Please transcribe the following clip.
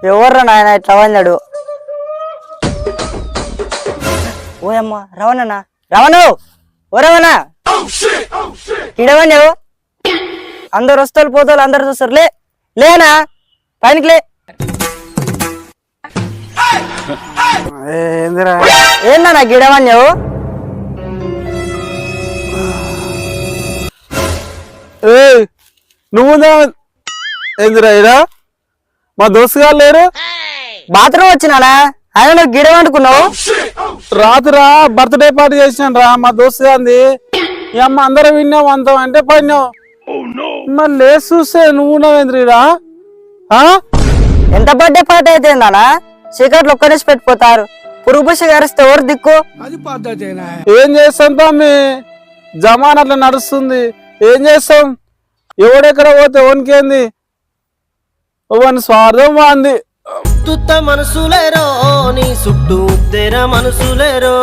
ఎవర్రా నాయన ఇట్లా వందాడు ఓయమ్మ రవణనా? రవణు! ఓ రవణ! ఇడవన్నావు అందరు వస్తారు పోతారు అందరు చూస్తారు. లే లేనా? పైనకి లే. ఏందిరా? ఏందన్నా గిడవన్నావు ఏ నువ్వు ఏందిరా ఇరా మా దోస్తు గారు లేరు. బాత్రూమ్ వచ్చినానా? ఆయన నువ్వు గిడవనుకున్నావు రాత్రి బర్త్డే పార్టీ చేసినాను రా మా దోస్తు ఈ అమ్మ అందరం విన్నాం అంతం అంటే పడినావు మరి లేచి చూస్తే నువ్వు ఉన్నావేంద్రీరా ఆ? ఎంత బర్త్డే పార్టీ అయితే నానా చీకట్లు ఒక్కనేసి పెట్టిపోతారు పురుగు పుషి గారిస్తే ఎవరు దిక్కు? ఏం చేస్తాం తమ్మి? జమాన్ అట్లా నడుస్తుంది. ఏం చేస్తాం? ఎవడెక్కడ పోతే ఓనికేంది? ఓవని స్వార్థం వాంది. తుత్త మనసులేరో నీ చుట్టూ తెర మనసులేరో.